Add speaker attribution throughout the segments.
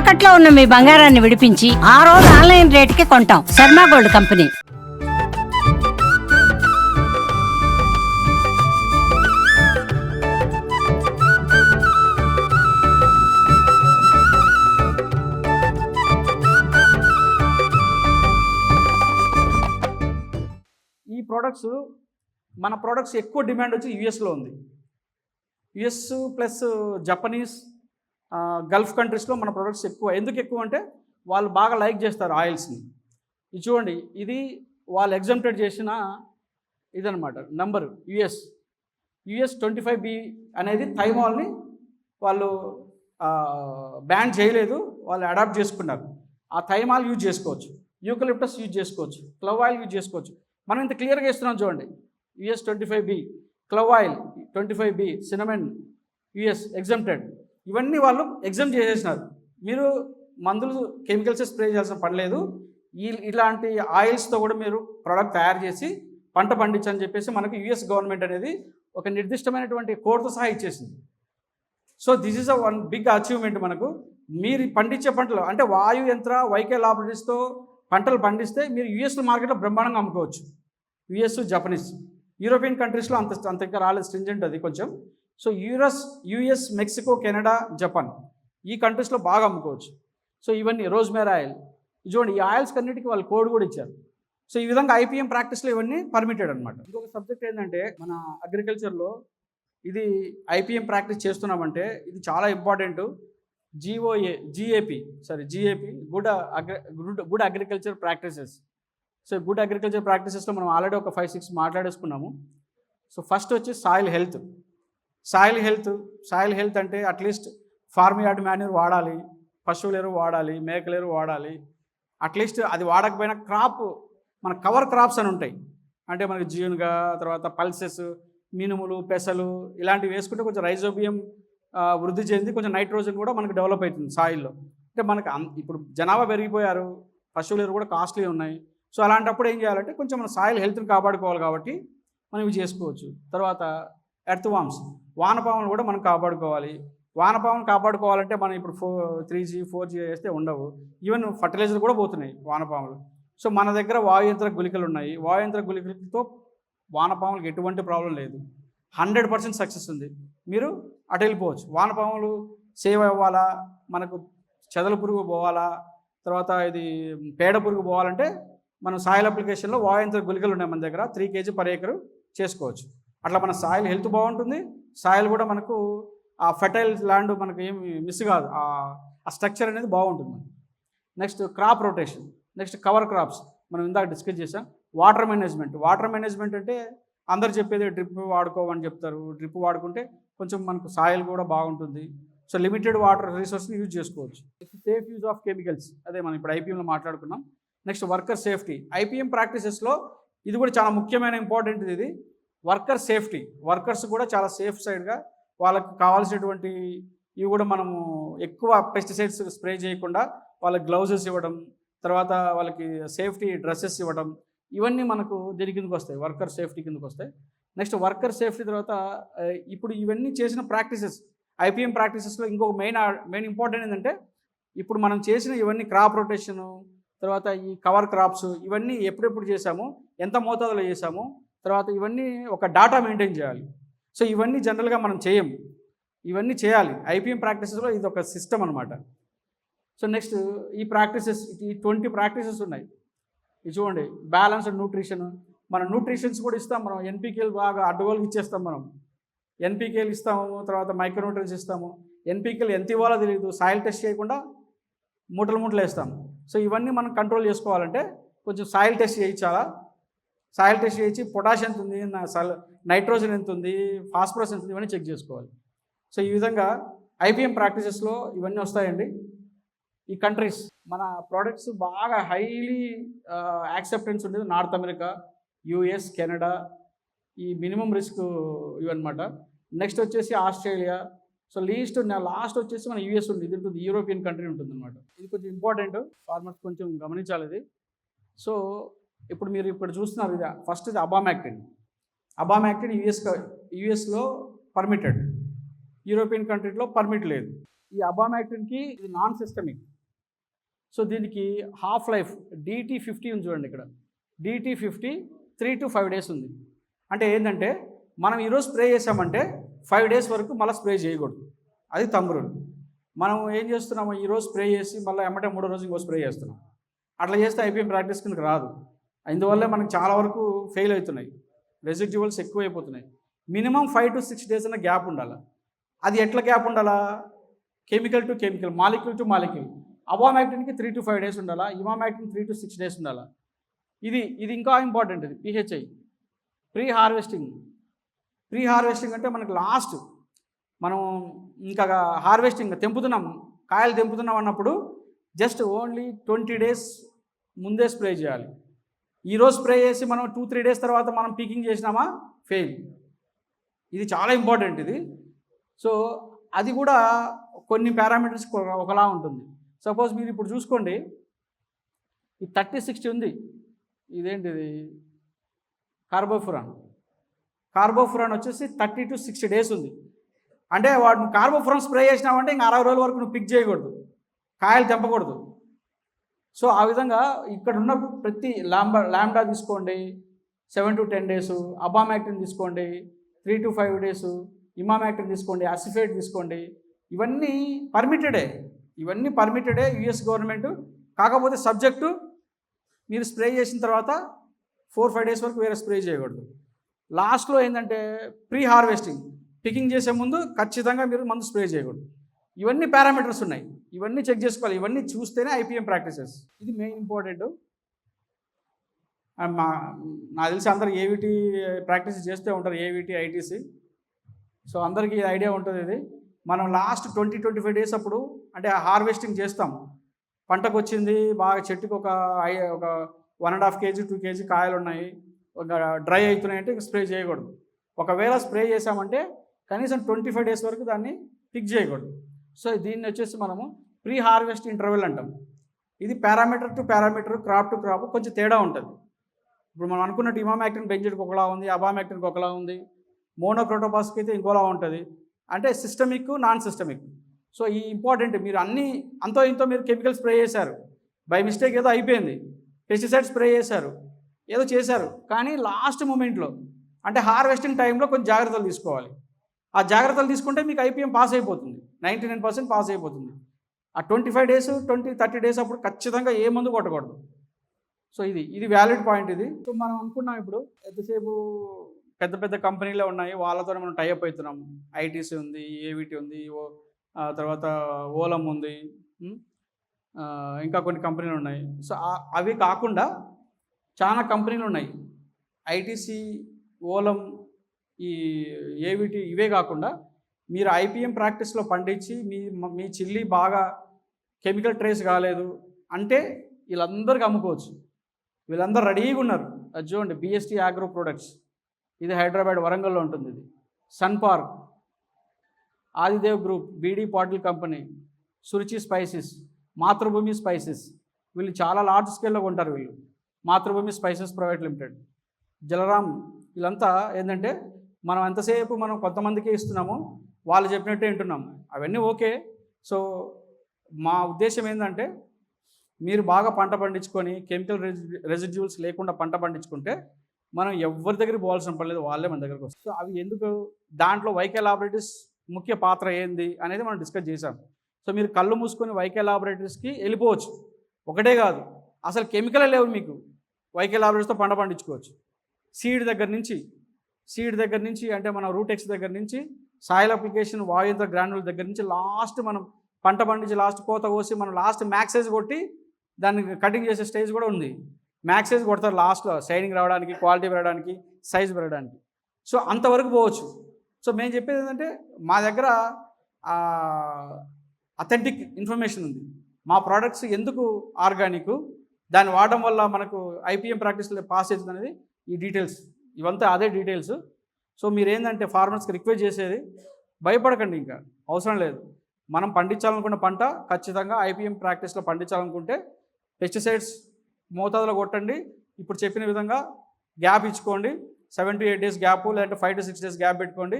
Speaker 1: తాకట్లో ఉన్న మీ బంగారాన్ని విడిపించి ఆ రోజు ఆన్లైన్ రేటుకి కొంటాం. Sharma gold company.
Speaker 2: ఈ ప్రోడక్ట్స్ మన ప్రోడక్ట్స్ ఎక్కువ డిమాండ్ వచ్చి యుఎస్లో ఉంది. యుఎస్ ప్లస్ జపనీస్ గల్ఫ్ కంట్రీస్లో మన ప్రొడక్ట్స్ ఎక్కువ. ఎందుకు ఎక్కువ అంటే వాళ్ళు బాగా లైక్ చేస్తారు ఆయిల్స్ని ఇది చూడండి ఇది వాళ్ళు ఎగ్జామ్టెడ్ చేసిన ఇదనమాట number US US twenty five B అనేది థైమాల్ని వాళ్ళు బ్యాన్ చేయలేదు వాళ్ళు అడాప్ట్ చేసుకున్నారు. ఆ థైమాల్ యూజ్ చేసుకోవచ్చు. యూకలిప్టస్ యూజ్ చేసుకోవచ్చు. క్లవ్ ఆయిల్ యూజ్ చేసుకోవచ్చు. మనం ఇంత క్లియర్గా ఇస్తున్నాం చూడండి. US twenty five B clove oil twenty five B cinnamon US exempted ఇవన్నీ వాళ్ళు ఎగ్జామ్ చేసేసినారు. మీరు మందులు కెమికల్స్ స్ప్రే చేయాల్సిన పని లేదు. ఇలాంటి ఆయిల్స్తో కూడా మీరు ప్రోడక్ట్ తయారు చేసి పంట పండించని చెప్పేసి మనకు యుఎస్ గవర్నమెంట్ అనేది ఒక నిర్దిష్టమైనటువంటి కోడ్తో సహా ఇచ్చేసింది. So this is a one big achievement మనకు. మీరు పండించే పంటలు అంటే వాయు యంత్ర వైకే లాబరేటరీస్తో పంటలు పండిస్తే మీరు యుఎస్ మార్కెట్లో బ్రహ్మాండంగా అమ్ముకోవచ్చు. యుఎస్ జపనీస్ యూరోపియన్ కంట్రీస్లో అంత అంత ఇంకా రాలేదు స్ట్రింజెంట్ అది కొంచెం. సో యూరస్ యుఎస్ మెక్సికో కెనడా జపాన్ ఈ కంట్రీస్లో బాగా అమ్ముకోవచ్చు. సో ఇవన్నీ రోజ్మేర్ ఆయిల్. చూడండి ఈ ఆయిల్స్ అన్నిటికీ వాళ్ళు కోడ్ కూడా ఇచ్చారు. సో ఈ విధంగా ఐపీఎం ప్రాక్టీస్లో ఇవన్నీ పర్మిటెడ్ అనమాట ఇంకొక సబ్జెక్ట్ ఏంటంటే మన అగ్రికల్చర్లో ఇది ఐపీఎం ప్రాక్టీస్ చేస్తున్నామంటే ఇది చాలా important GOA GAP sorry GAP good agri good good agriculture practices so good agriculture ప్రాక్టీసెస్లో మనం ఆల్రెడీ ఒక ఫైవ్ సిక్స్ మాట్లాడేసుకున్నాము. సో ఫస్ట్ వచ్చి soil health soil health soil health అంటే at least farm yard manure వాడాలి పశువుల ఎరువు వాడాలి మేకల ఎరువు వాడాలి. అట్లీస్ట్ అది వాడకపోయినా క్రాప్ మన కవర్ క్రాప్స్ అని ఉంటాయి. అంటే మనకి జీనుగా తర్వాత పల్సెస్ మినుములు పెసలు ఇలాంటివి వేసుకుంటే కొంచెం రైజోబియం వృద్ధి చెంది కొంచెం నైట్రోజన్ కూడా మనకు డెవలప్ అవుతుంది సాయిల్లో అంటే మనకు అం- ఇప్పుడు జనాభా పెరిగిపోయారు పశువుల ఎరువు కూడా కాస్ట్లీ ఉన్నాయి. సో అలాంటప్పుడు ఏం చేయాలంటే కొంచెం మన సాయిల్ హెల్త్ని కాపాడుకోవాలి కాబట్టి మనం ఇవి చేసుకోవచ్చు. తర్వాత ఎర్త్ వామ్స్ వానపాములు కూడా మనం కాపాడుకోవాలి. వానపాములు కాపాడుకోవాలంటే మనం ఇప్పుడు four three G four G వేస్తే ఉండవు. ఈవెన్ ఫర్టిలైజర్ కూడా పోతున్నాయి వానపాములు. సో మన దగ్గర వాయుయంత్ర గుళికలు ఉన్నాయి. వాయుయంత్ర గుళికలతో వానపాములకు ఎటువంటి ప్రాబ్లం లేదు. హండ్రెడ్ పర్సెంట్ సక్సెస్ ఉంది. మీరు అటు వెళ్ళిపోవచ్చు. వానపాములు సేవ్ అవ్వాలా? మనకు చెదల పురుగు పోవాలా? తర్వాత ఇది పేడ పురుగు పోవాలంటే మనం సాయిల్ అప్లికేషన్లో వాయుయంత్ర గుళికలు ఉన్నాయి మన దగ్గర. త్రీ కేజీ పర్ ఏకరు చేసుకోవచ్చు. అట్లా మన సాయిల్ హెల్త్ బాగుంటుంది. సాయిల్ కూడా మనకు ఆ ఫెర్టైల్ ల్యాండ్ మనకు ఏమి మిస్ కాదు. ఆ స్ట్రక్చర్ అనేది బాగుంటుంది next crop rotation next cover crops మనం ఇందాక డిస్కస్ చేసాం వాటర్ మేనేజ్మెంట్ వాటర్ మేనేజ్మెంట్ అంటే అందరు చెప్పేది డ్రిప్ వాడుకోమని చెప్తారు. డ్రిప్ వాడుకుంటే కొంచెం మనకు సాయిల్ కూడా బాగుంటుంది. సో లిమిటెడ్ వాటర్ రిసోర్స్ని యూజ్ చేసుకోవచ్చు. సేఫ్ యూజ్ ఆఫ్ కెమికల్స్ అదే మనం ఇప్పుడు ఐపీఎంలో మాట్లాడుకున్నాం. నెక్స్ట్ వర్కర్ సేఫ్టీ ఐపీఎం ప్రాక్టీసెస్లో ఇది కూడా చాలా ముఖ్యమైన ఇంపార్టెంట్ ఇది. Worker safety. వర్కర్స్ కూడా చాలా సేఫ్ సైడ్గా వాళ్ళకి కావాల్సినటువంటి ఇవి కూడా మనము ఎక్కువ పెస్టిసైడ్స్ స్ప్రే చేయకుండా వాళ్ళకి గ్లౌజెస్ ఇవ్వడం తర్వాత వాళ్ళకి సేఫ్టీ డ్రెస్సెస్ ఇవ్వడం ఇవన్నీ మనకు దీని కిందకు వస్తాయి. వర్కర్ సేఫ్టీ కిందకు వస్తాయి. నెక్స్ట్ వర్కర్ సేఫ్టీ తర్వాత ఇప్పుడు ఇవన్నీ చేసిన ప్రాక్టీసెస్ ఐపీఎం ప్రాక్టీసెస్లో ఇంకొక మెయిన్ మెయిన్ ఇంపార్టెంట్ ఏంటంటే ఇప్పుడు మనం చేసిన ఇవన్నీ క్రాప్ రొటేషను తర్వాత ఈ కవర్ క్రాప్స్ ఇవన్నీ ఎప్పుడెప్పుడు చేసాము ఎంత మోతాదులో చేసాము తర్వాత ఇవన్నీ ఒక డాటా మెయింటైన్ చేయాలి. సో ఇవన్నీ జనరల్గా మనం చేయము ఇవన్నీ చేయాలి. ఐపీఎం ప్రాక్టీసెస్లో ఇది ఒక సిస్టమ్ అనమాట సో నెక్స్ట్ ఈ ప్రాక్టీసెస్ ఈ ట్వంటీ ప్రాక్టీసెస్ ఉన్నాయి. ఇది చూడండి. బ్యాలెన్స్డ్ న్యూట్రిషన్ మన న్యూట్రిషన్స్ కూడా ఇస్తాం మనం. ఎన్పీకేలు బాగా అడ్డగోలుకి ఇచ్చేస్తాం మనం. ఎన్పీకేలు ఇస్తాము తర్వాత మైక్రోన్యూట్రియన్స్ ఇస్తాము. ఎన్పీకేలు ఎంత ఇవ్వాలో తెలియదు సాయిల్ టెస్ట్ చేయకుండా మూటలు మూటలు వేస్తాం. సో ఇవన్నీ మనం కంట్రోల్ చేసుకోవాలంటే కొంచెం సాయిల్ టెస్ట్ చేయించాలా? సాయిల్ టెస్ట్ చేసి పొటాష్ ఎంత ఉంది నా సల్ నైట్రోజన్ ఎంత ఉంది ఫాస్ఫరస్ ఎంత ఉంది ఇవన్నీ చెక్ చేసుకోవాలి. సో ఈ విధంగా ఐపీఎం ప్రాక్టీసెస్లో ఇవన్నీ వస్తాయండి. ఈ కంట్రీస్ మన ప్రోడక్ట్స్ బాగా హైలీ యాక్సెప్టెన్స్ ఉండేది నార్త్ అమెరికా యుఎస్ కెనడా ఈ మినిమం రిస్క్ ఇవన్నమాట. నెక్స్ట్ వచ్చేసి ఆస్ట్రేలియా. సో లీస్ట్ లాస్ట్ వచ్చేసి మన యూఎస్ ఉంది ఇది ఉంటుంది యూరోపియన్ కంట్రీ ఉంటుంది అనమాట ఇది కొంచెం ఇంపార్టెంట్ ఫార్మర్స్ కొంచెం గమనించాలి ఇది. సో ఇప్పుడు మీరు ఇప్పుడు చూస్తున్నారు ఇది. ఫస్ట్ ఇది అబామాక్టిన్ అబామాక్టిన్ యుఎస్ యుఎస్లో పర్మిటెడ్ యూరోపియన్ కంట్రీలో పర్మిట్ లేదు. ఈ అబామాక్టిన్కి ఇది నాన్ సిస్టమిక్ సో దీనికి హాఫ్ లైఫ్ డిటీ ఫిఫ్టీ ఉంది చూడండి ఇక్కడ. DT fifty three to five days ఉంది. అంటే ఏంటంటే మనం ఈరోజు స్ప్రే చేసామంటే ఫైవ్ డేస్ వరకు మళ్ళీ స్ప్రే చేయకూడదు. అది తమ్ముడు మనం ఏం చేస్తున్నాము ఈరోజు స్ప్రే చేసి మళ్ళీ ఎమ్మటే మూడో రోజు ఇంకో స్ప్రే చేస్తున్నాం. అట్లా చేస్తే ఐపీఎం ప్రాక్టీస్ కిందకి రాదు. ఇందువల్లే మనకు చాలా వరకు ఫెయిల్ అవుతున్నాయి. రెసిడ్యువల్స్ ఎక్కువ అయిపోతున్నాయి minimum five to six days అన్న గ్యాప్ ఉండాలి? అది ఎట్లా గ్యాప్ ఉండాలా? Chemical to chemical molecule to molecule అవామాక్టిన్కి three to five days ఉండాలా? Ivermectin three to six days ఉండాలా? ఇది ఇది ఇంకా ఇంపార్టెంట్ ఇది PHI pre harvesting pre harvesting అంటే మనకు లాస్ట్ మనం ఇంకా హార్వెస్టింగ్ తెంపుతున్నాం కాయలు తెంపుతున్నాం అన్నప్పుడు జస్ట్ ఓన్లీ ట్వంటీ డేస్ ముందే స్ప్రే చేయాలి. ఈరోజు స్ప్రే చేసి మనం టూ త్రీ డేస్ తర్వాత మనం పీకింగ్ చేసినామా? ఫెయిల్ ఇది చాలా ఇంపార్టెంట్ ఇది. సో అది కూడా కొన్ని పారామీటర్స్ ఒకలా ఉంటుంది. సపోజ్ మీరు ఇప్పుడు చూసుకోండి. ఈ థర్టీ సిక్స్టీ ఉంది. ఇదేంటిది? కార్బోఫురాన్ కార్బోఫురాన్ వచ్చేసి థర్టీ టు సిక్స్టీ డేస్ ఉంది. అంటే వాటిని కార్బోఫురాన్ స్ప్రే చేసినామంటే ఇంకా అరవై రోజుల వరకు నువ్వు పిక్ చేయకూడదు. కాయలు తెంపకూడదు. సో ఆ విధంగా ఇక్కడ ఉన్న ప్రతి లాంబా ల్యాండా తీసుకోండి. Seven to ten days. Abamectin తీసుకోండి. Three to five days. Emamectin తీసుకోండి. అసిఫేట్ తీసుకోండి. ఇవన్నీ పర్మిటెడే. ఇవన్నీ పర్మిటెడే యుఎస్ గవర్నమెంట్. కాకపోతే సబ్జెక్టు మీరు స్ప్రే చేసిన తర్వాత ఫోర్ ఫైవ్ డేస్ వరకు వేరే స్ప్రే చేయకూడదు. లాస్ట్లో ఏంటంటే ప్రీ హార్వెస్టింగ్. పికింగ్ చేసే ముందు ఖచ్చితంగా మీరు మందు స్ప్రే చేయకూడదు. ఇవన్నీ పారామీటర్స్ ఉన్నాయి. ఇవన్నీ చెక్ చేసుకోవాలి. ఇవన్నీ చూస్తేనే ఐపీఎం ప్రాక్టీసెస్ ఇది మెయిన్ ఇంపార్టెంట్ మా నాకు తెలిసి అందరు ఏవిటి ప్రాక్టీస్ చేస్తూ ఉంటారు ఏవిటి ఐటీసీ సో అందరికీ ఐడియా ఉంటుంది ఇది. మనం last twenty twenty five days అప్పుడు అంటే హార్వెస్టింగ్ చేస్తాం. పంటకు వచ్చింది బాగా చెట్టుకు ఒక ఐ- ఒక one and half KG two KG కాయలు ఉన్నాయి. ఒక డ్రై అవుతున్నాయంటే ఇంక స్ప్రే చేయకూడదు. ఒకవేళ స్ప్రే చేసామంటే కనీసం ట్వంటీ ఫైవ్ డేస్ వరకు దాన్ని పిక్ చేయకూడదు. సో దీన్ని వచ్చేసి మనము ప్రీ హార్వెస్ట్ ఇంటర్వెల్ అంటాం. ఇది parameter to parameter crop to crop కొంచెం తేడా ఉంటుంది. ఇప్పుడు మనం అనుకున్నట్టు ఇమామాక్టిన్ బెంజెడ్కి ఒకలా ఉంది అబామాక్టిన్కి ఒకలా ఉంది మోనోక్రోటోపాస్కి అయితే ఇంకోలా ఉంటుంది. అంటే సిస్టమిక్ నాన్ సిస్టమిక్ సో ఈ ఇంపార్టెంట్ మీరు అన్నీ అంతో ఇంతో మీరు కెమికల్ స్ప్రే చేశారు. బై మిస్టేక్ ఏదో అయిపోయింది. పెస్టిసైడ్ స్ప్రే చేశారు. ఏదో చేశారు. కానీ లాస్ట్ మూమెంట్లో అంటే హార్వెస్టింగ్ టైంలో కొంచెం జాగ్రత్తలు తీసుకోవాలి. ఆ జాగ్రత్తలు తీసుకుంటే మీకు ఐపీఎం పాస్ అయిపోతుంది. నైంటీ నైన్ పర్సెంట్ పాస్ అయిపోతుంది. ఆ twenty five days twenty thirty days అప్పుడు ఖచ్చితంగా ఏ మందు కొట్టకూడదు. సో ఇది ఇది వ్యాలిడ్ పాయింట్ ఇది. సో మనం అనుకున్నాం ఇప్పుడు ఎంతసేపు పెద్ద పెద్ద కంపెనీలే ఉన్నాయి వాళ్ళతో మనం టైఅప్ అవుతున్నాం ఐటీసీ ఉంది ఏవిటి ఉంది ఓ తర్వాత ఓలం ఉంది ఇంకా కొన్ని కంపెనీలు ఉన్నాయి. సో అవి కాకుండా చాలా కంపెనీలు ఉన్నాయి. ఐటీసీ ఓలం ఈ ఏవిటి ఇవే కాకుండా మీరు ఐపీఎం ప్రాక్టీస్లో పండించి మీ మీ చిల్లి బాగా కెమికల్ ట్రేస్ కాలేదు అంటే వీళ్ళందరికీ అమ్ముకోవచ్చు. వీళ్ళందరూ రెడీగా ఉన్నారు. అది చూడండి బిఎస్టీ ఆగ్రో ప్రొడక్ట్స్. ఇది హైదరాబాద్ వరంగల్లో ఉంటుంది ఇది. Sun Park. Adidev group BD Patil company Suruchi spices Mathrubhumi spices. వీళ్ళు చాలా లార్జ్ స్కేల్లో కొంటారు వీళ్ళు. మాతృభూమి స్పైసెస్ ప్రైవేట్ లిమిటెడ్. జలరామ్ వీళ్ళంతా ఏంటంటే మనం ఎంతసేపు మనం కొంతమందికి ఇస్తున్నాము వాళ్ళు చెప్పినట్టే వింటున్నాము అవన్నీ ఓకే. సో మా ఉద్దేశం ఏంటంటే మీరు బాగా పంట పండించుకొని కెమికల్ రెసిడ్యూల్స్ లేకుండా పంట పండించుకుంటే మనం ఎవరి దగ్గరికి పోవాల్సిన పని లేదు. వాళ్ళే మన దగ్గరకు వస్తారు. సో అవి ఎందుకు? దాంట్లో వైకే లాబొరేటరీస్ ముఖ్య పాత్ర ఏంది? అనేది మనం డిస్కస్ చేసాం సో మీరు కళ్ళు మూసుకొని వైకే లాబొరేటరీస్కి వెళ్ళిపోవచ్చు. ఒకటే కాదు. అసలు కెమికలే లేవు మీకు. వైకే లాబొరేటరీస్తో పంట పండించుకోవచ్చు. సీడ్ దగ్గర నుంచి సీడ్ దగ్గర నుంచి అంటే మన రూటెక్స్ దగ్గర నుంచి సాయిల్ అప్లికేషన్ వాయుంత్ర గ్రాన్యుల్ దగ్గర నుంచి లాస్ట్ మనం పంట పండించి లాస్ట్ కోత కోసి మనం లాస్ట్ మ్యాక్సైజ్ కొట్టి దాన్ని కటింగ్ చేసే స్టేజ్ కూడా ఉంది. మ్యాక్సైజ్ కొడతారు లాస్ట్లో షైనింగ్ రావడానికి క్వాలిటీ పెరగడానికి సైజ్ పెరగడానికి. సో అంతవరకు పోవచ్చు. సో మేము చెప్పేది ఏంటంటే మా దగ్గర అథెంటిక్ ఇన్ఫర్మేషన్ ఉంది. మా ప్రోడక్ట్స్ ఎందుకు ఆర్గానిక్ దాన్ని వాడడం వల్ల మనకు ఐపీఎం ప్రాక్టీస్లో పాస్ అవుతుంది అనేది ఈ డీటెయిల్స్ ఇవంతా అదే డీటెయిల్స్. సో మీరు ఏంటంటే ఫార్మర్స్కి రిక్వెస్ట్ చేసేది భయపడకండి ఇంకా అవసరం లేదు. మనం పండించాలనుకున్న పంట ఖచ్చితంగా ఐపీఎం ప్రాక్టీస్లో పండించాలనుకుంటే పెస్టిసైడ్స్ మోతాదులో కొట్టండి. ఇప్పుడు చెప్పిన విధంగా గ్యాప్ ఇచ్చుకోండి. Seven to eight days gap లేదంటే five to six days gap పెట్టుకోండి.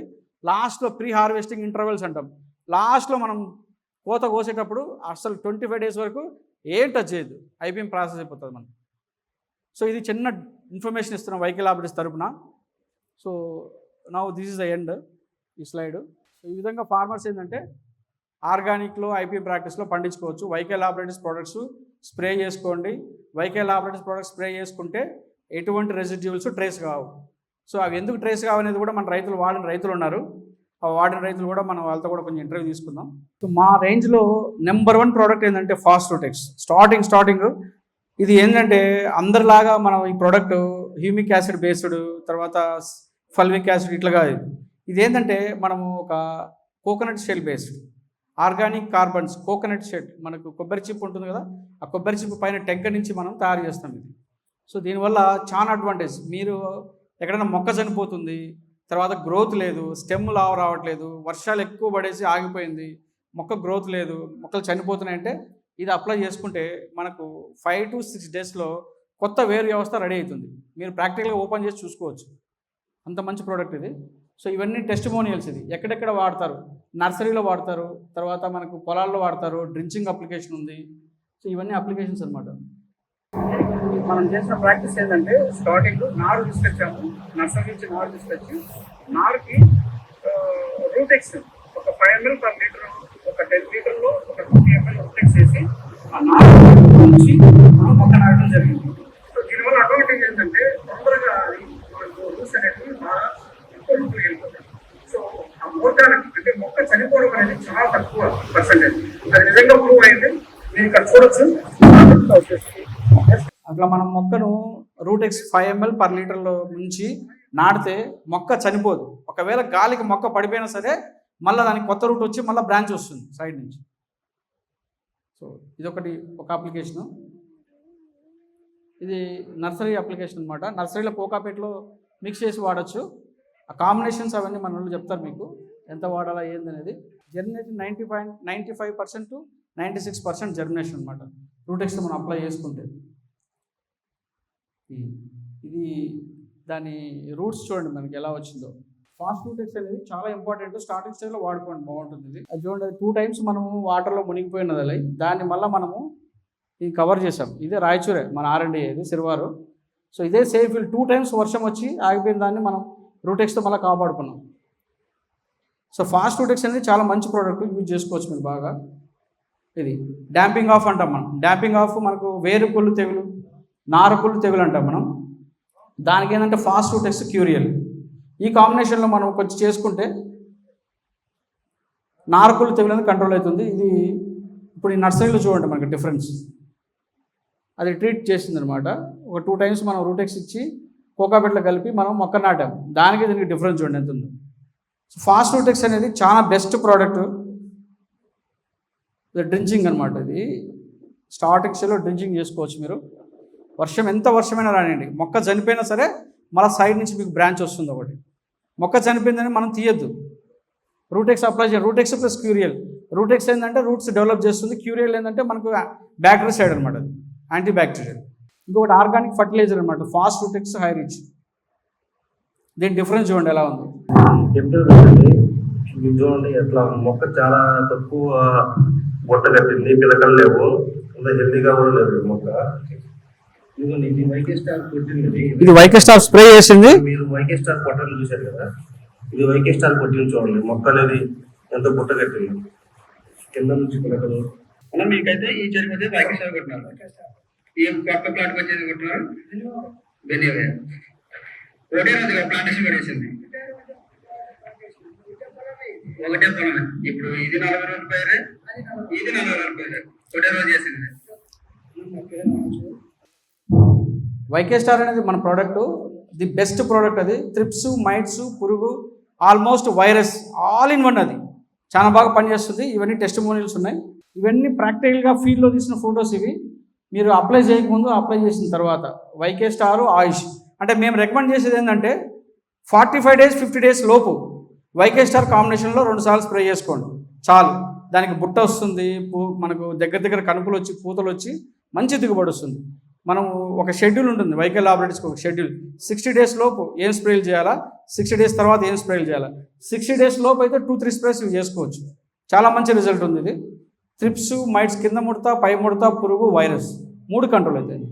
Speaker 2: లాస్ట్లో ప్రీ హార్వెస్టింగ్ ఇంటర్వెల్స్ అంటాం. లాస్ట్లో మనం కోత కోసేటప్పుడు అసలు ట్వంటీ ఫైవ్ డేస్ వరకు ఏం టచ్ చేయదు ఐపీఎం ప్రాసెస్ అయిపోతుంది మనం సో ఇది చిన్న ఇన్ఫర్మేషన్ ఇస్తున్నాం వైకల్ లాబరేటరీస్ తరపున. So now this is the end ఈ స్లైడ్ సో ఈ విధంగా ఫార్మర్స్ ఏంటంటే ఆర్గానిక్లో ఐపీఎం ప్రాక్టీస్లో పండించుకోవచ్చు. వైకే లాబరేటరీస్ ప్రొడక్ట్స్ స్ప్రే చేసుకోండి. వైకల్ లాబరేటరీస్ ప్రొడక్ట్స్ స్ప్రే చేసుకుంటే ఎటువంటి రెసిడ్యూల్స్ ట్రేస్ కావు. సో అవి ఎందుకు ట్రేస్ కావనేది కూడా మన రైతులు వాడిన రైతులు ఉన్నారు. ఆ వాడిన రైతులు కూడా మనం వాళ్ళతో కూడా కొంచెం ఇంటర్వ్యూ తీసుకుందాం. సో మా రేంజ్లో నెంబర్ వన్ ప్రోడక్ట్ ఏంటంటే ఫాస్ట్ రూటెక్స్ స్టార్టింగ్ స్టార్టింగ్ ఇది ఏంటంటే అందరిలాగా మనం ఈ ప్రోడక్ట్ హ్యూమిక్ యాసిడ్ బేస్డ్ తర్వాత ఫల్విక్ యాసిడ్ ఇట్లాగా ఇది ఏంటంటే మనము ఒక coconut shell based organic carbons coconut shed మనకు కొబ్బరి చిప్ ఉంటుంది కదా ఆ కొబ్బరి చిప్ పైన టెంక నుంచి మనం తయారు చేస్తాం ఇది. సో దీనివల్ల చాలా అడ్వాంటేజ్ మీరు ఎక్కడైనా మొక్క చనిపోతుంది తర్వాత గ్రోత్ లేదు స్టెమ్ లావు రావట్లేదు వర్షాలు ఎక్కువ పడేసి ఆగిపోయింది మొక్క గ్రోత్ లేదు మొక్కలు చనిపోతున్నాయంటే ఇది అప్లై చేసుకుంటే మనకు ఫైవ్ టు సిక్స్ డేస్లో కొత్త వేరు వ్యవస్థ రెడీ అవుతుంది. మీరు ప్రాక్టికల్గా ఓపెన్ చేసి చూసుకోవచ్చు. అంత మంచి ప్రోడక్ట్ ఇది. సో ఇవన్నీ టెస్టిమోనియల్స్ ఇది. ఎక్కడెక్కడ వాడతారు? నర్సరీలో వాడతారు. తర్వాత మనకు పొలాల్లో వాడతారు. డ్రించింగ్ అప్లికేషన్ ఉంది. సో ఇవన్నీ అప్లికేషన్స్ అనమాట మనం చేసిన ప్రాక్టీస్ ఏంటంటే స్టార్టింగ్ నారు తీసుకొచ్చాము. నర్సరీ నుంచి నారు తీసుకొచ్చి నారుకి రూటెక్స్ ఒక ఫైవ్ ఎంఎల్ పర్ లీటర్ ఒక టెన్ లీటర్లో ఒక ఫిఫ్టీ ఎంఎల్ రూటెక్స్ వేసి ఆ నాలుగు నుంచి మనం మొక్క నాటడం జరిగింది. సో దీనివల్ల అడ్వాంటేజ్ ఏంటంటే తొందరగా అది మనకు రూట్స్ అనేవి బాగా ఎక్కువ రూపులు వెళ్ళిపోతాయి సో ఆ మోటానికి అంటే మొక్క చనిపోవడం అనేది చాలా తక్కువ పర్సంటేజ్ అది నిజంగా ప్రూవ్ అయింది. మీరు ఇక్కడ చూడొచ్చు. అట్లా మనం మొక్కను రూటెక్స్ ఫైవ్ ఎంఎల్ పర్ లీటర్లో నుంచి నాటితే మొక్క చనిపోదు. ఒకవేళ గాలికి మొక్క పడిపోయినా సరే మళ్ళీ దానికి కొత్త రూట్ వచ్చి మళ్ళీ బ్రాంచ్ వస్తుంది సైడ్ నుంచి. సో ఇదొకటి ఒక అప్లికేషను. ఇది నర్సరీ అప్లికేషన్ అనమాట నర్సరీలో కోకాపేటలో మిక్స్ చేసి వాడచ్చు. ఆ కాంబినేషన్స్ అవన్నీ మన వాళ్ళు చెప్తారు మీకు. ఎంత వాడాలా ఏందనేది. Germination ninety point ninety five percent to ninety six percent germination అనమాట రూటెక్స్ మనం అప్లై చేసుకుంటే. ఇది దాని రూట్స్ చూడండి మనకి ఎలా వచ్చిందో. ఫాస్ట్ రూటెక్స్ అనేది చాలా ఇంపార్టెంట్. స్టార్టింగ్ స్టేజ్లో వాడుకోండి బాగుంటుంది ఇది. అది చూడండి టూ టైమ్స్ మనము వాటర్లో మునిగిపోయినది అది. దాన్ని మళ్ళీ మనము ఇది కవర్ చేసాం ఇదే రాయచూరే మన ఆర్ఎండి ఇది సిరివారు. సో ఇదే సేఫ్ టూ టైమ్స్ వర్షం వచ్చి ఆగిపోయిన దాన్ని మనం రూటెక్స్తో మళ్ళీ కాపాడుకున్నాం. సో ఫాస్ట్ రూటెక్స్ అనేది చాలా మంచి ప్రోడక్ట్ యూజ్ చేసుకోవచ్చు మీరు బాగా. ఇది డాంపింగ్ ఆఫ్ అంటాం మనం. డాంపింగ్ ఆఫ్ మనకు వేరు వేరుకొల్లు తెగులు నారకుళ్ళు తెగులు అంటాం మనం. దానికి ఏంటంటే ఫాస్ట్ రూటెక్స్ క్యూరియల్. ఈ కాంబినేషన్లో మనం కొంచెం చేసుకుంటే నారకులు తెగులు కంట్రోల్ అవుతుంది. ఇది ఇప్పుడు ఈ నర్సరీలో చూడండి మనకి డిఫరెన్స్ అది ట్రీట్ చేసిందనమాట. ఒక టూ టైమ్స్ మనం రూటెక్స్ ఇచ్చి కోకాబెట్లో కలిపి మనం మొక్క నాటాం దానికి దీనికి డిఫరెన్స్ చూడండి ఎంత ఉందో. సో ఫాస్ట్ రూటెక్స్ అనేది చాలా బెస్ట్ ప్రోడక్ట్ ఇది డ్రించింగ్ అనమాట ఇది. స్టార్టింగ్స్లో డ్రించింగ్ చేసుకోవచ్చు మీరు. వర్షం ఎంత వర్షమైనా రానివ్వండి మొక్క చనిపోయినా సరే మళ్ళీ సైడ్ నుంచి మీకు బ్రాంచ్ వస్తుంది ఒకటి. మొక్క చనిపోయిందని మనం తీయద్దు. రూటెక్స్ అప్లై చేయాలి రూటెక్స్ ప్లస్ క్యూరియల్ రూటెక్స్ ఏంటంటే రూట్స్ డెవలప్ చేస్తుంది. క్యూరియల్ ఏంటంటే మనకు బ్యాక్టీరియల్ సైడ్ అనమాట యాంటీబ్యాక్టీరియల్ యాంటీ బ్యాక్టీరియల్ ఇంకొకటి ఆర్గానిక్ ఫర్టిలైజర్ అనమాట ఫాస్ట్ రూటెక్స్ హై రిచ్ దీని డిఫరెన్స్ చూడండి ఎలా ఉంది.
Speaker 3: ఇది చూడండి ఎట్లా మొక్క చాలా తక్కువ బొట్ట కట్టింది. పిలకలు లేవు. హెల్దీగా కూడా లేదు మొక్క. ఇది వైకే స్టార్ కొట్టింది. ఇది.
Speaker 2: ఇది వైకే స్టార్ స్ప్రే చేసింది.
Speaker 3: మీరు వైకే స్టార్ కొట్టని చూశారు కదా? ఇది వైకే స్టార్ కొట్టింది చూడండి. మొక్క అనేది ఎంత బుట్ట కట్టింది కింద నుంచి పిలకలు
Speaker 4: అలా మీకైతే ఈ చెరుకు అయితే వైకి స్టార్ కొట్టినారు. ఈ పక్క ప్లాట్ వచ్చేది కొట్టినారు? బెనివే ఒకటే రోజుగా ప్లాంటేషన్ పడేసింది ఒకటే పొలమే ఇప్పుడు ఇది నలభై రోజుల పైరే ఇది నలభై రోజుల పైరే ఒకటే రోజు చేసింది.
Speaker 2: వైకే స్టార్ అనేది మన ప్రోడక్ట్ ది బెస్ట్ ప్రోడక్ట్ అది. త్రిప్స్ మైట్స్ పురుగు almost virus all in one అది. చాలా బాగా పనిచేస్తుంది. ఇవన్నీ టెస్ట్ మోనియల్స్ ఉన్నాయి. ఇవన్నీ ప్రాక్టికల్గా ఫీల్డ్లో తీసిన ఫొటోస్ ఇవి. మీరు అప్లై చేయకముందు అప్లై చేసిన తర్వాత వైకే స్టార్ ఆయుష్. అంటే మేము రికమెండ్ చేసేది ఏంటంటే forty five days fifty days లోపు వైకే స్టార్ కాంబినేషన్లో రెండు సార్లు స్ప్రే చేసుకోండి. చాలు. దానికి బుట్ట వస్తుంది పూ మనకు దగ్గర దగ్గర కనుపులు వచ్చి పూతలు వచ్చి మంచి దిగుబడి వస్తుంది. మనం ఒక షెడ్యూల్ ఉంటుంది వైకల్ ఆపరేటర్స్కి ఒక షెడ్యూల్. సిక్స్టీ డేస్ లోపు ఏం స్ప్రేలు చేయాలా? సిక్స్టీ డేస్ తర్వాత ఏం స్ప్రేలు చేయాలా? సిక్స్టీ డేస్ లోపు అయితే టూ త్రీ స్ప్రేస్ ఇవి చేసుకోవచ్చు. చాలా మంచి రిజల్ట్ ఉంది ఇది. త్రిప్స్ మైట్స్ కింద ముడత పై ముడత పురుగు వైరస్. మూడు కంట్రోల్ అవుతాయి.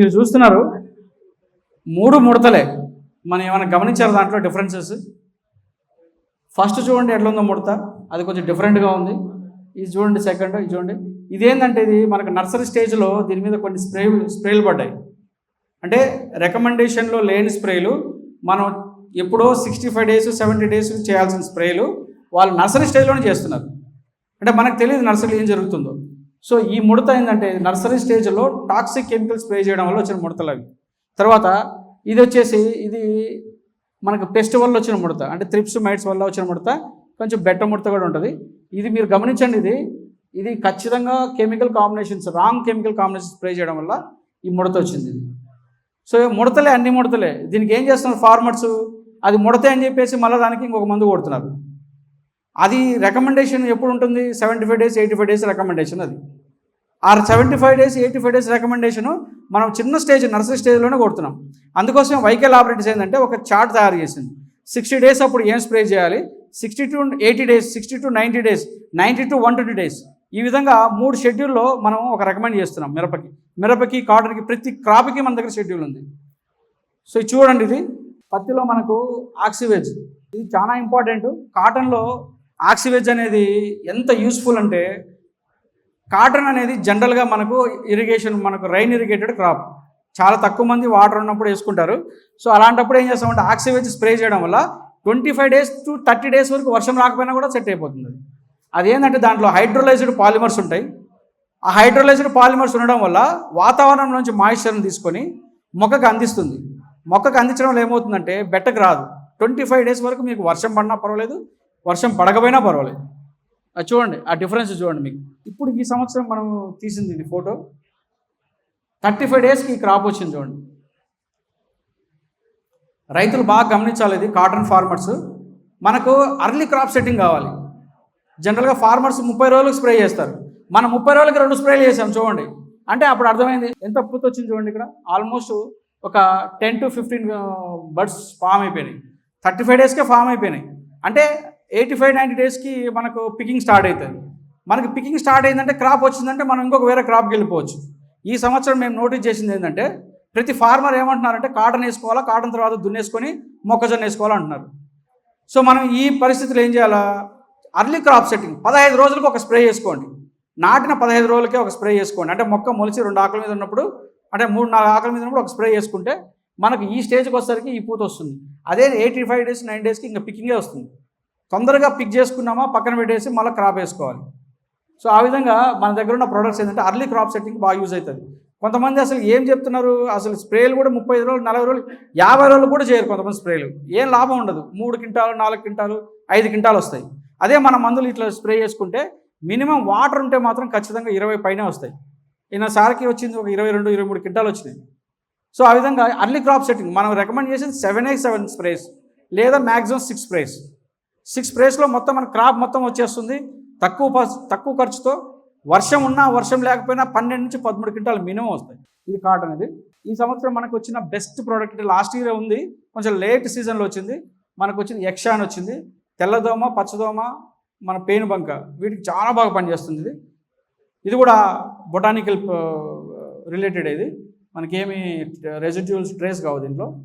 Speaker 2: మీరు చూస్తున్నారు. మూడు ముడతలే. మనం ఏమైనా గమనించారు దాంట్లో డిఫరెన్సెస్ ఫస్ట్ చూడండి ఎట్లా ఉందో ముడత. అది కొంచెం డిఫరెంట్గా ఉంది. ఇది చూడండి సెకండ్ ఇది చూడండి. ఇదేంటంటే ఇది మనకు నర్సరీ స్టేజ్లో దీని మీద కొన్ని స్ప్రే స్ప్రేలు పడ్డాయి. అంటే రికమెండేషన్లో లేని స్ప్రేలు మనం ఎప్పుడో sixty five days seventy days చేయాల్సిన స్ప్రేలు వాళ్ళు నర్సరీ స్టేజ్లోనే చేస్తున్నారు. అంటే మనకు తెలియదు నర్సరీలో ఏం జరుగుతుందో. సో ఈ ముడత ఏంటంటే నర్సరీ స్టేజ్లో టాక్సిక్ కెమికల్స్ స్ప్రే చేయడం వల్ల వచ్చిన ముడతలు అవి. తర్వాత ఇది వచ్చేసి ఇది మనకు పెస్ట్ వల్ల వచ్చిన ముడత అంటే త్రిప్స్ మైట్స్ వల్ల వచ్చిన ముడత కొంచెం బెట్ట ముడత కూడా ఉంటుంది. ఇది మీరు గమనించండి ఇది ఇది ఖచ్చితంగా chemical combinations wrong chemical combination spray చేయడం వల్ల ఈ ముడత వచ్చింది ఇది. సో ముడతలే అన్ని ముడతలే. దీనికి ఏం చేస్తున్నారు ఫార్మర్స్? అది ముడతే అని చెప్పేసి మళ్ళీ దానికి ఇంకొక మందు కొడుతున్నారు. అది రికమెండేషన్ ఎప్పుడు ఉంటుంది? Seventy five days eighty five days recommendation అది. ఆ seventy five days eighty five days recommendation మనం చిన్న స్టేజ్ నర్సరీ స్టేజ్లోనే కొడుతున్నాం. అందుకోసం వైకల్ ఆపరేటర్స్ ఏంటంటే ఒక చార్ట్ తయారు చేసింది. సిక్స్టీ డేస్ అప్పుడు ఏం స్ప్రే చేయాలి? Sixty to eighty days sixty to ninety days ninety to one twenty days ఈ విధంగా మూడు షెడ్యూల్లో మనం ఒక రికమెండ్ చేస్తున్నాం మిరపకి. మిరపకి కాటన్కి ప్రతి క్రాప్కి మన దగ్గర షెడ్యూల్ ఉంది. సో ఇది చూడండి ఇది. పత్తిలో మనకు ఆక్సివేజ్ ఇది చాలా ఇంపార్టెంట్ కాటన్లో ఆక్సివేజ్ అనేది ఎంత యూస్ఫుల్ అంటే కాటన్ అనేది జనరల్గా మనకు ఇరిగేషన్ మనకు రైన్ ఇరిగేటెడ్ క్రాప్ చాలా తక్కువ మంది వాటర్ ఉన్నప్పుడు వేసుకుంటారు. సో అలాంటప్పుడు ఏం చేస్తామంటే ఆక్సివేజ్ స్ప్రే చేయడం వల్ల twenty five days to thirty days వరకు వర్షం రాకపోయినా కూడా సెట్ అయిపోతుంది. అది. అదేంటంటే దాంట్లో హైడ్రోలైజ్డ్ పాలిమర్స్ ఉంటాయి. ఆ హైడ్రోలైజ్డ్ పాలిమర్స్ ఉండడం వల్ల వాతావరణం నుంచి మాయిశ్చర్ని తీసుకొని మొక్కకు అందిస్తుంది. మొక్కకు అందించడం వల్ల ఏమవుతుందంటే బెట్టకు రాదు. ట్వంటీ ఫైవ్ డేస్ వరకు మీకు వర్షం పడినా పర్వాలేదు. వర్షం పడకపోయినా పర్వాలేదు. అది చూడండి ఆ డిఫరెన్స్ చూడండి మీకు. ఇప్పుడు ఈ సంవత్సరం మనం తీసింది ఇది ఫోటో. థర్టీ ఫైవ్ డేస్కి ఈ క్రాప్ వచ్చింది చూడండి. రైతులు బాగా గమనించాలి ఇది కాటన్ ఫార్మర్స్. మనకు అర్లీ క్రాప్ సెట్టింగ్ కావాలి. జనరల్గా ఫార్మర్స్ ముప్పై రోజులకు స్ప్రే చేస్తారు. మనం ముప్పై రోజులకి రెండు స్ప్రేలు చేసాం చూడండి. అంటే అప్పుడు అర్థమైంది ఎంత పూత వచ్చింది చూడండి ఇక్కడ. ఆల్మోస్ట్ ఒక ten to fifteen birds form అయిపోయినాయి. థర్టీ ఫైవ్ డేస్కే ఫామ్ అయిపోయినాయి. అంటే ఎయిటీ ఫైవ్ నైంటీ డేస్కి మనకు పికింగ్ స్టార్ట్ అవుతుంది. మనకి పికింగ్ స్టార్ట్ అయిందంటే క్రాప్ వచ్చిందంటే మనం ఇంకొక వేరే క్రాప్కి వెళ్ళిపోవచ్చు. ఈ సంవత్సరం మేము నోటీస్ చేసింది ఏంటంటే ప్రతి ఫార్మర్ ఏమంటున్నారంటే కాటన్ వేసుకోవాలా కాటన్ తర్వాత దున్నేసుకొని మొక్కజొన్న వేసుకోవాలా అంటున్నారు. సో మనం ఈ పరిస్థితులు ఏం చేయాలా? అర్లీ క్రాప్ సెట్టింగ్ పదహైదు రోజులకు ఒక స్ప్రే చేసుకోండి నాటిన పదహైదు రోజులకే ఒక స్ప్రే చేసుకోండి అంటే మొక్క మొలిచి రెండు ఆకుల మీద ఉన్నప్పుడు అంటే మూడు నాలుగు ఆకుల మీద ఉన్నప్పుడు ఒక స్ప్రే చేసుకుంటే మనకు ఈ స్టేజ్కి వచ్చేసరికి ఈ పూత వస్తుంది. అదే ఎయిటీ ఫైవ్ డేస్ నైన్ డేస్కి ఇంకా పికింగే వస్తుంది. తొందరగా పిక్ చేసుకున్నామా పక్కన పెట్టేసి మళ్ళీ క్రాప్ వేసుకోవాలి. సో ఆ విధంగా మన దగ్గర ఉన్న ప్రొడక్ట్స్ ఏంటంటే అర్లీ క్రాప్ సెట్టింగ్ బాగా యూజ్ అవుతుంది. కొంతమంది అసలు ఏం చెప్తున్నారు? అసలు స్ప్రేలు కూడా ముప్పై ఐదు రోజులు నలభై రోజులు యాభై రోజులు కూడా చేయరు కొంతమంది స్ప్రేలు ఏం లాభం ఉండదు. మూడు క్వింటాలు నాలుగు క్వింటాలు ఐదు క్వింటాలు వస్తాయి. అదే మన మందులు ఇట్లా స్ప్రే చేసుకుంటే మినిమం వాటర్ ఉంటే మాత్రం ఖచ్చితంగా ఇరవై పైన వస్తాయి. ఈయన సార్కి వచ్చింది ఒక ఇరవై రెండు ఇరవై మూడు క్వింటాలు వచ్చినాయి. సో ఆ విధంగా అర్లీ క్రాప్ సెట్టింగ్ మనం రికమెండ్ చేసేది సెవెన్ ఎయిట్ సెవెన్ స్ప్రేస్ లేదా మ్యాక్సిమం సిక్స్ స్ప్రేస్ సిక్స్ ప్రేస్లో మొత్తం మన క్రాప్ మొత్తం వచ్చేస్తుంది. తక్కువ ప- తక్కువ ఖర్చుతో వర్షం ఉన్నా వర్షం లేకపోయినా పన్నెండు నుంచి పదమూడు క్వింటాలు మినిమం వస్తాయి. ఇది కాటన్ ఇది. ఈ సంవత్సరం మనకు వచ్చిన బెస్ట్ ప్రోడక్ట్ లాస్ట్ ఇయర్ ఉంది. కొంచెం లేట్ సీజన్లో వచ్చింది. మనకు వచ్చిన యక్షాన్ వచ్చింది. తెల్లదోమ పచ్చదోమ మన పేనుబంక వీటికి చాలా బాగా పనిచేస్తుంది ఇది. ఇది కూడా బొటానికల్ రిలేటెడ్ ఇది. మనకేమి రెజిడ్యూల్స్ ట్రేస్ కావు దీంట్లో.